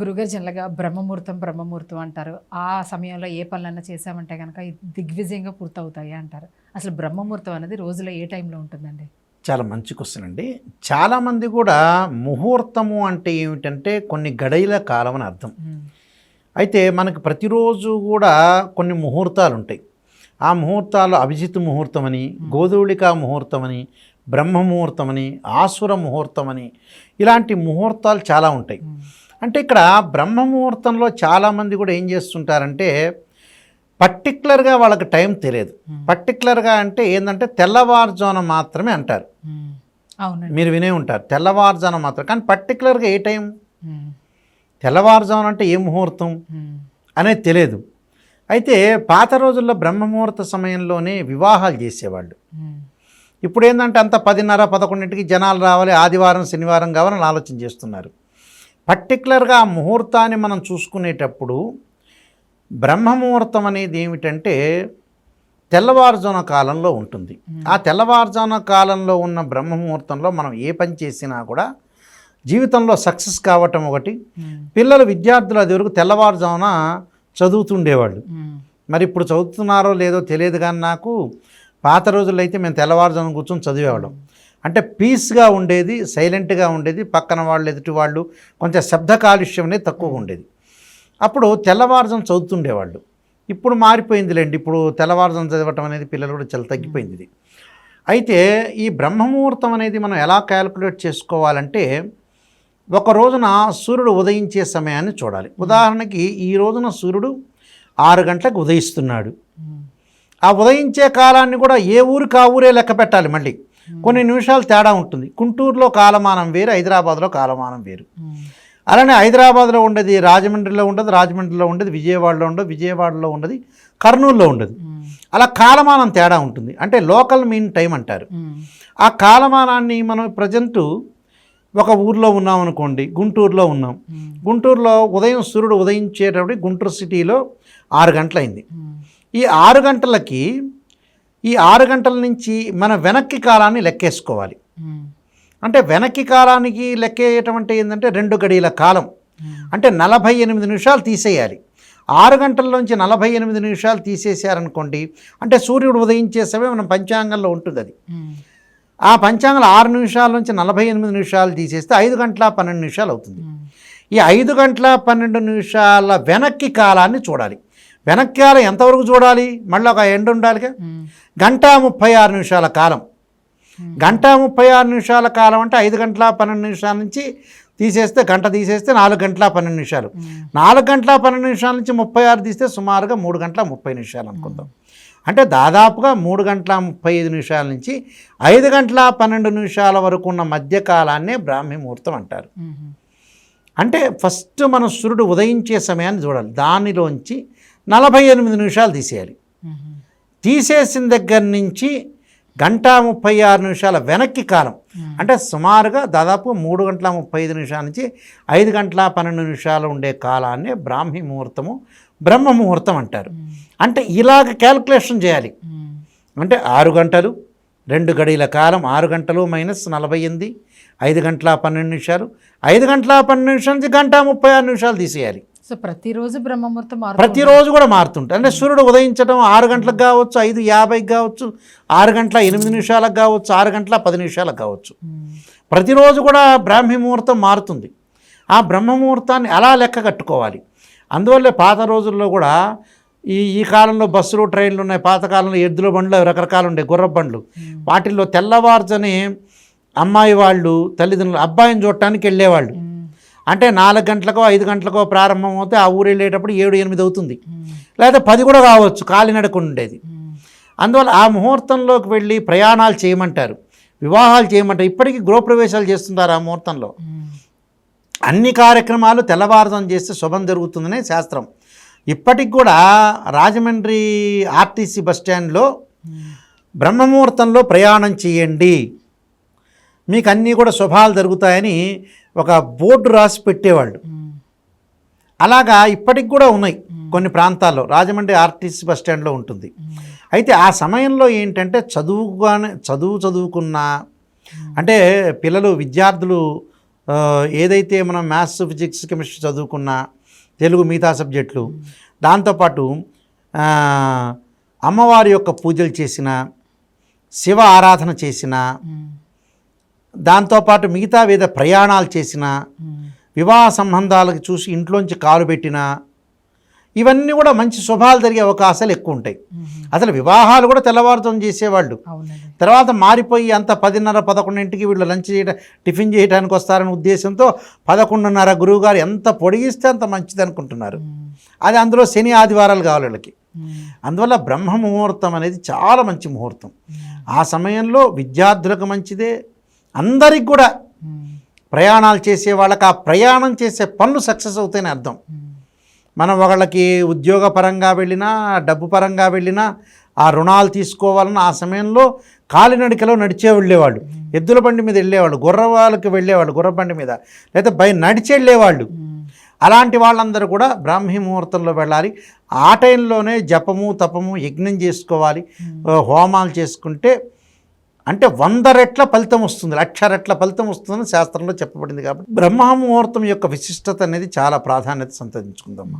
గురుగారు జనరల్గా బ్రహ్మముహూర్తం బ్రహ్మముహూర్తం అంటారు. ఆ సమయంలో ఏ పనులన్నా చేసామంటే కనుక దిగ్విజయంగా పూర్తవుతాయి అంటారు. అసలు బ్రహ్మముహూర్తం అనేది రోజులో ఏ టైంలో ఉంటుందండి? చాలా మంచి క్వశ్చన్ అండి. చాలామంది కూడా ముహూర్తము అంటే ఏమిటంటే కొన్ని గడియల కాలం అని అర్థం. అయితే మనకి ప్రతిరోజు కూడా కొన్ని ముహూర్తాలు ఉంటాయి ఆ ముహూర్తాలు అభిజిత్ ముహూర్తం అని గోధూళికా ముహూర్తం అని బ్రహ్మ ముహూర్తం అని ఆసుర ముహూర్తం అని ఇలాంటి ముహూర్తాలు చాలా ఉంటాయి. అంటే ఇక్కడ బ్రహ్మ ముహూర్తంలో చాలామంది కూడా ఏం చేస్తుంటారంటే పర్టికులర్గా వాళ్ళకి టైం తెలియదు. పర్టికులర్గా అంటే ఏంటంటే తెల్లవారుజామున మాత్రమే అంటారు. మీరు వినే ఉంటారు. తెల్లవారుజామున మాత్రం. కానీ పర్టికులర్గా ఏ టైం? తెల్లవారుజామున అంటే ఏ ముహూర్తం? అనేది తెలియదు. అయితే పాత రోజుల్లో బ్రహ్మముహూర్త సమయంలోనే వివాహాలు చేసేవాళ్ళు. ఇప్పుడు ఏంటంటే అంత పదిన్నర పదకొండింటికి జనాలు రావాలి ఆదివారం శనివారం కావాలని ఆలోచన చేస్తున్నారు. పర్టికులర్గా ఆ ముహూర్తాన్ని మనం చూసుకునేటప్పుడు బ్రహ్మముహూర్తం అనేది ఏమిటంటే తెల్లవారుజామున కాలంలో ఉంటుంది. ఆ తెల్లవారుజామున కాలంలో ఉన్న బ్రహ్మముహూర్తంలో మనం ఏ పని చేసినా కూడా జీవితంలో సక్సెస్ కావటం ఒకటి. పిల్లలు విద్యార్థులు అది వరకు తెల్లవారుజామున చదువుతుండేవాళ్ళు. మరి ఇప్పుడు చదువుతున్నారో లేదో తెలియదు కానీ నాకు పాత రోజుల్లో అయితే మేము తెల్లవారుజామున కూర్చొని చదివేవాళ్ళం. అంటే పీస్గా ఉండేది సైలెంట్గా ఉండేది పక్కన వాళ్ళు ఎదుటి వాళ్ళు కొంచెం శబ్ద కాలుష్యం అనేది తక్కువగా ఉండేది. అప్పుడు తెల్లవారుజం చదువుతుండేవాళ్ళు. ఇప్పుడు మారిపోయిందిలేండి. ఇప్పుడు తెల్లవారుజం చదవటం అనేది పిల్లలు కూడా చాలా తగ్గిపోయింది ఇది. అయితే ఈ బ్రహ్మముహూర్తం అనేది మనం ఎలా క్యాలిక్యులేట్ చేసుకోవాలంటే ఒక రోజున సూర్యుడు ఉదయించే సమయాన్ని చూడాలి. ఉదాహరణకి ఈ రోజున సూర్యుడు ఆరు గంటలకు ఉదయిస్తున్నాడు. ఆ ఉదయించే కాలాన్ని కూడా ఏ ఊరికి ఆ ఊరే లెక్క పెట్టాలి మళ్ళీ. కొన్ని నిమిషాలు తేడా ఉంటుంది. గుంటూరులో కాలమానం వేరు హైదరాబాద్లో కాలమానం వేరు. ఉమ్, అలానే హైదరాబాద్లో ఉండేది రాజమండ్రిలో ఉండదు రాజమండ్రిలో ఉండదు విజయవాడలో ఉండదు విజయవాడలో ఉండదు కర్నూలులో ఉండదు. ఉమ్, అలా కాలమానం తేడా ఉంటుంది. అంటే లోకల్ మీన్ టైం అంటారు. ఆ కాలమానాన్ని మనం ప్రజెంటు ఒక ఊర్లో ఉన్నాం అనుకోండి గుంటూరులో ఉన్నాం. గుంటూరులో ఉదయం సూర్యుడు ఉదయించేటప్పుడు గుంటూరు సిటీలో ఆరు గంటలైంది. ఈ ఆరు గంటలకి ఈ ఆరు గంటల నుంచి మన వెనక్కి కాలాన్ని లెక్కేసుకోవాలి. అంటే వెనక్కి కాలానికి లెక్కేయటం అంటే ఏంటంటే రెండు గడియల కాలం. అంటే నలభై ఎనిమిది నిమిషాలు తీసేయాలి. ఆరు గంటల్లోంచి నలభై ఎనిమిది నిమిషాలు తీసేశారనుకోండి అంటే సూర్యుడు ఉదయించే సమయం మన పంచాంగంలో ఉంటుంది అది ఆ పంచాంగంలో ఆరు నిమిషాల నుంచి నలభై ఎనిమిది నిమిషాలు తీసేస్తే ఐదు గంటల పన్నెండు నిమిషాలు అవుతుంది. ఈ ఐదు గంటల పన్నెండు నిమిషాల వెనక్కి కాలాన్ని చూడాలి. వెనక్కి కాలం ఎంతవరకు చూడాలి? మళ్ళీ ఒక ఎండ్ ఉండాలిగా? గంట ముప్పై ఆరు నిమిషాల కాలం. గంట ముప్పై ఆరు నిమిషాల కాలం అంటే ఐదు గంటల పన్నెండు నిమిషాల నుంచి తీసేస్తే గంట తీసేస్తే నాలుగు గంటల పన్నెండు నిమిషాలు. నాలుగు గంటల పన్నెండు నిమిషాల నుంచి ముప్పై ఆరు తీస్తే సుమారుగా మూడు గంటల ముప్పై నిమిషాలు అనుకుందాం. అంటే దాదాపుగా మూడు గంటల ముప్పై ఐదు నిమిషాల నుంచి ఐదు గంటల పన్నెండు నిమిషాల వరకు ఉన్న మధ్య కాలాన్నే బ్రాహ్మీ ముహూర్తం అంటారు అంటే ఫస్ట్ మనం సూర్యుడు ఉదయించే సమయాన్ని చూడాలి. దానిలోంచి నలభై ఎనిమిది నిమిషాలు తీసేయాలి. తీసేసిన దగ్గర నుంచి గంట ముప్పై ఆరు నిమిషాల వెనక్కి కాలం. అంటే సుమారుగా దాదాపు మూడు గంటల ముప్పై ఐదు నిమిషాల నుంచి ఐదు గంటల పన్నెండు నిమిషాలు ఉండే కాలాన్ని బ్రాహ్మీ ముహూర్తము బ్రహ్మ ముహూర్తం అంటారు. అంటే ఇలాగ క్యాల్కులేషన్ చేయాలి. అంటే ఆరు గంటలు రెండు గడియల కాలం ఆరు గంటలు మైనస్ నలభై ఎనిమిది ఐదు గంటల పన్నెండు నిమిషాలు ఐదు గంటల పన్నెండు నిమిషాల నుంచి గంట ముప్పై ఆరు నిమిషాలు తీసేయాలి. సో ప్రతిరోజు బ్రహ్మముహూర్తం ప్రతిరోజు కూడా మారుతుంటాయి. అంటే సూర్యుడు ఉదయించడం ఆరు గంటలకు కావచ్చు ఐదు యాభైకి కావచ్చు ఆరు గంటల ఎనిమిది నిమిషాలకు కావచ్చు ఆరు గంటల పది నిమిషాలకు కావచ్చు. ప్రతిరోజు కూడా బ్రాహ్మీ ముహూర్తం మారుతుంది. ఆ బ్రహ్మ ముహూర్తాన్ని అలా లెక్క కట్టుకోవాలి? అందువల్లే పాత రోజుల్లో కూడా ఈ ఈ కాలంలో బస్సులు ట్రైన్లు ఉన్నాయి. పాత కాలంలో ఎద్దుల బండ్లు రకరకాలు ఉండే గుర్ర బండ్లు. వాటిల్లో తెల్లవారుజని అమ్మాయి వాళ్ళు తల్లిదండ్రులు అబ్బాయిని చూడటానికి వెళ్ళేవాళ్ళు. అంటే నాలుగు గంటలకో ఐదు గంటలకో ప్రారంభం అవుతే ఆ ఊరు వెళ్ళేటప్పుడు ఏడు ఎనిమిది అవుతుంది. లేదా పది కూడా కావచ్చు కాలినడక ఉండేది. అందువల్ల ఆ ముహూర్తంలోకి వెళ్ళి ప్రయాణాలు చేయమంటారు. వివాహాలు చేయమంటారు. ఇప్పటికీ గృహప్రవేశాలు చేస్తుంటారు ఆ ముహూర్తంలో. అన్ని కార్యక్రమాలు తెల్లవారుజాము చేస్తే శుభం జరుగుతుందనే శాస్త్రం. ఇప్పటికి కూడా రాజమండ్రి ఆర్టీసీ బస్ స్టాండ్లో బ్రహ్మముహూర్తంలో ప్రయాణం చేయండి. మీకు అన్నీ కూడా శుభాలు జరుగుతాయని ఒక బోర్డు రాసి పెట్టేవాళ్ళు. అలాగా ఇప్పటికి కూడా ఉన్నాయి కొన్ని ప్రాంతాల్లో. రాజమండ్రి ఆర్టీసీ బస్ స్టాండ్లో ఉంటుంది. అయితే ఆ సమయంలో ఏంటంటే చదువుగానే చదువు చదువుకున్న అంటే పిల్లలు విద్యార్థులు ఏదైతే మనం మ్యాథ్స్ ఫిజిక్స్ కెమిస్ట్రీ చదువుకున్నా తెలుగు మిగతా సబ్జెక్టులు దాంతోపాటు అమ్మవారి యొక్క పూజలు చేసిన శివ ఆరాధన చేసిన దాంతోపాటు మిగతా వేద ప్రయాణాలు చేసిన వివాహ సంబంధాలకు చూసి ఇంట్లోంచి కాలు పెట్టిన ఇవన్నీ కూడా మంచి శుభాలు జరిగే అవకాశాలు ఎక్కువ ఉంటాయి. అసలు వివాహాలు కూడా తెల్లవారుతో చేసేవాళ్ళు. తర్వాత మారిపోయి అంత పదిన్నర పదకొండింటికి వీళ్ళు లంచ్ చేయడం టిఫిన్ చేయడానికి వస్తారనే ఉద్దేశంతో పదకొండున్నర గురువుగారు ఎంత పొడిగిస్తే అంత మంచిది అనుకుంటున్నారు. అది అందులో శని ఆదివారాలు కావాలి వీళ్ళకి. అందువల్ల బ్రహ్మ ముహూర్తం అనేది చాలా మంచి ముహూర్తం. ఆ సమయంలో విద్యార్థులకు మంచిదే అందరికి కూడా ప్రయాణాలు చేసే వాళ్ళకి ఆ ప్రయాణం చేసే పనులు సక్సెస్ అవుతాయని అర్థం. మనం వాళ్ళకి ఉద్యోగ పరంగా వెళ్ళినా డబ్బు పరంగా వెళ్ళినా ఆ రుణాలు తీసుకోవాలన్న ఆ సమయంలో కాలినడికలో నడిచే వెళ్ళేవాళ్ళు. ఎద్దుల బండి మీద వెళ్ళేవాళ్ళు గుర్రవాళ్ళకి వెళ్ళేవాళ్ళు గుర్ర బండి మీద. లేదా బై నడిచి వెళ్ళేవాళ్ళు. అలాంటి వాళ్ళందరూ కూడా బ్రాహ్మీ ముహూర్తంలో వెళ్ళాలి. ఆ టైంలోనే జపము తపము యజ్ఞం చేసుకోవాలి. హోమాలు చేసుకుంటే అంటే వంద రెట్ల ఫలితం వస్తుంది లక్ష రెట్ల ఫలితం వస్తుందని శాస్త్రంలో చెప్పబడింది కాబట్టి బ్రహ్మ ముహూర్తం యొక్క విశిష్టత అనేది చాలా ప్రాధాన్యత సంతరించుకుందమ్మా.